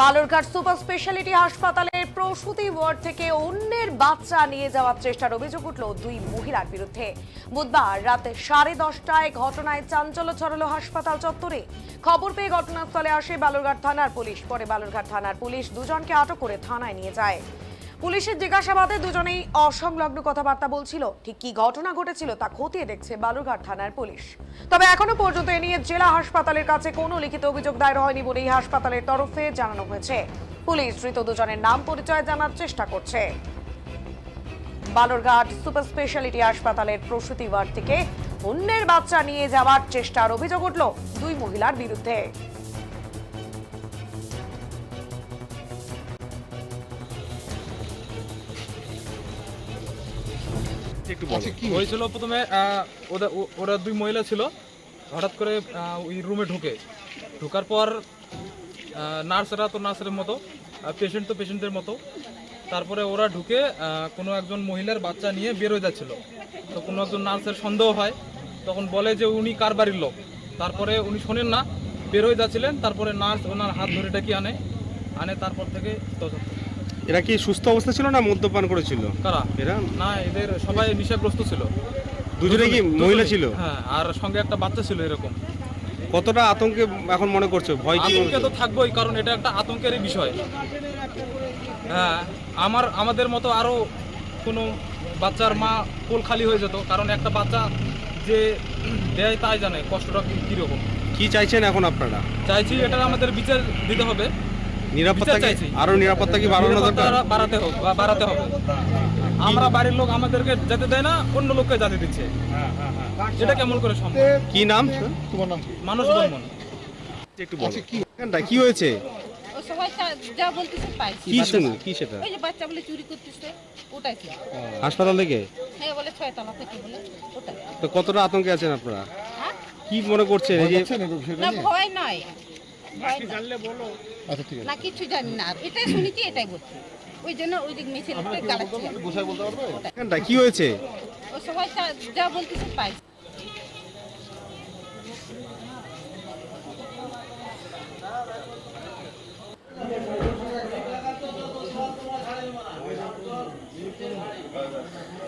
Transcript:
Balurghat super speciality হাসপাতালের প্রসূতি word থেকে অন্যের বাচ্চা নিয়ে যাওয়ার চেষ্টার অভিযোগ উঠল দুই মহিলার বিরুদ্ধে। বুধবার রাতে সাড়ে দশটায় ঘটনায় চাঞ্চল্য ছড়ালো হাসপাতাল চত্বরে। খবর পেয়ে ঘটনাস্থলে আসে বালুরঘাট থানার পুলিশ। পরে বালুরঘাট থানার পুলিশ দুজনকে আটক করে থানায় নিয়ে যায়। পুলিশের জিজ্ঞাসাবাদে দুজনেই অসংলগ্ন কথাবার্তা বলছিল। ঠিক কি ঘটনা ঘটেছিল তা খতিয়ে দেখছে বালুরঘাট থানার পুলিশ। তবে এখনও পর্যন্ত এ নিয়ে জেলা হাসপাতালের কাছে কোনো লিখিত অভিযোগ দায়ের হয়নি বলে এই হাসপাতালের তরফে জানানো হয়েছে। পুলিশ ধৃত দুজনের নাম পরিচয় জানার চেষ্টা করছে। বালুরঘাট সুপার স্পেশালিটি হাসপাতালের প্রসূতি ওয়ার্ড থেকে অন্যের বাচ্চা নিয়ে যাওয়ার চেষ্টার অভিযোগ উঠল দুই মহিলার বিরুদ্ধে। একটু বলো হয়েছিল প্রথমে ওদের ওরা দুই মহিলা ছিল। হঠাৎ করে ওই রুমে ঢুকে। ঢোকার পর নার্সরা তো নার্সের মতো পেশেন্ট তো পেশেন্টের মতো। তারপরে ওরা ঢুকে কোনো একজন মহিলার বাচ্চা নিয়ে বেরোয় যাচ্ছিল। তো কোনো একজন নার্সের সন্দেহ হয়। তখন বলে যে উনি কার বাড়ির লোক। তারপরে উনি শোনেন না। বেরোয় যাচ্ছিলেন। তারপরে নার্স ওনার হাত ধরে ডাকি আনে। আনে তারপর থেকে তদন্ত। এরা কি সুস্থ অবস্থা ছিল না মদ্যপান করেছিল? কারা? এরা? না এদের সবাই নেশাগ্রস্ত ছিল। দুজনে কি মহিলা ছিল? হ্যাঁ আর সঙ্গে একটা বাচ্চা ছিল এরকম। কতটা আতঙ্কে এখন মনে করছ? ভয় কি আতঙ্কে তো থাকবোই কারণ এটা একটা আতঙ্কেরই বিষয়। হ্যাঁ আমার আমাদের মতো আরও কোনো বাচ্চার মা কোল খালি হয়ে যেত কারণ একটা বাচ্চা যে দেয় তাই জানে কষ্টটা কি- কীরকম। কি চাইছেন এখন আপনারা? চাইছি এটা আমাদের বিচার দিতে হবে। নিরাপত্তা চাইছি। আরও নিরাপত্তা কি বাড়ানো দরকার? বাড়াতে হোক বা বাড়াতে হবে। আমরা বাড়ির লোক আমাদেরকে যেতে দেয় না অন্য লোককে যেতে দিচ্ছে। এটা কেমন করে সম্ভব? কি নাম? তোমার নাম মানুষ একটু বলো। এখানটা কি হয়েছে? ও যা বলতেছে পাইছি কি শুনুন কি সেটা? ওই যে বাচ্চা বলে চুরি করতেছে ওটাই হাসপাতাল থেকে? হ্যাঁ বলে ছয় থেকে বলে ওটাই। তো কতটা আতঙ্কে আছেন আপনারা? হ্যাঁ? কি মনে করছেন? এই যে যাচ্ছেন এই বিষয়টা না ভয় নয়। ভয়। আচ্ছা ঠিক আছে। না কিছু জানি না। এটাই শুনেছি এটাই বলছি। ওই জন্য ওই দিক মিছিল গালাচ্ছি। কি হয়েছে? ও সবাই যা বলতেছে পাইছি চুরি করে